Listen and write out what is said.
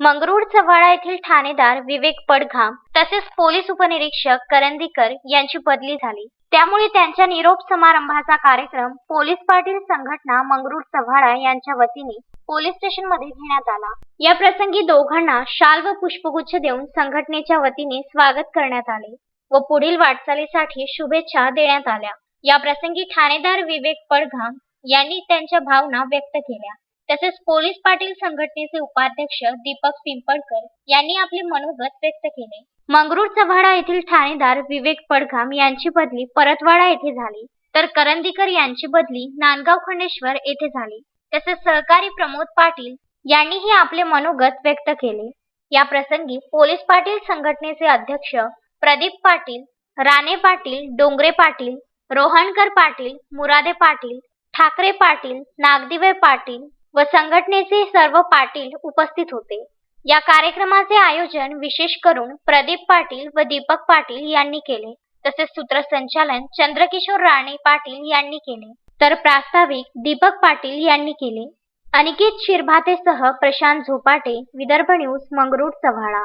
मंगरुळ चव्हाळा येथील ठाणेदार विवेक पडघाम तसेच पोलीस उपनिरीक्षक करंदीकर यांची बदली झाली. त्यामुळे त्यांच्या निरोप समारंभाचा कार्यक्रम पोलीस पाटील संघटना मंगरुळ चव्हाळा यांच्या वतीने पोलीस स्टेशनमध्ये घेण्यात आला. या प्रसंगी दोघांना शाल व पुष्पगुच्छ देऊन संघटनेच्या वतीने स्वागत करण्यात आले व पुढील वाटचालीसाठी शुभेच्छा देण्यात आल्या. या प्रसंगी ठाणेदार विवेक पडघाम यांनी त्यांच्या भावना व्यक्त केल्या. तसेच पोलीस पाटील संघटनेचे उपाध्यक्ष दीपक पिंपळकर यांनी आपले मनोगत व्यक्त केले. मंगरूळ चव्हाडा येथील ठाणेदार विवेक पडघाम यांची बदली परतवाडा येथे झाली. तर करंदीकर यांची बदली नांदगाव खंडेश्वर येथे झाली. तसेच सहकारी प्रमोद पाटील यांनीही आपले मनोगत व्यक्त केले. या प्रसंगी पोलीस पाटील संघटनेचे अध्यक्ष प्रदीप पाटील राणे पाटील डोंगरे पाटील रोहणकर पाटील मुरादे पाटील ठाकरे पाटील नागदिवे पाटील व संघटनेचे सर्व पाटील उपस्थित होते. या कार्यक्रमाचे आयोजन विशेष करून प्रदीप पाटील व दीपक पाटील यांनी केले तसेच सूत्रसंचालन चंद्रकिशोर राणे पाटील यांनी केले तर प्रास्ताविक दीपक पाटील यांनी केले. अनिकेत शिरभातेसह प्रशांत झोपाटे विदर्भ न्यूज मंगरूट चव्हाळा.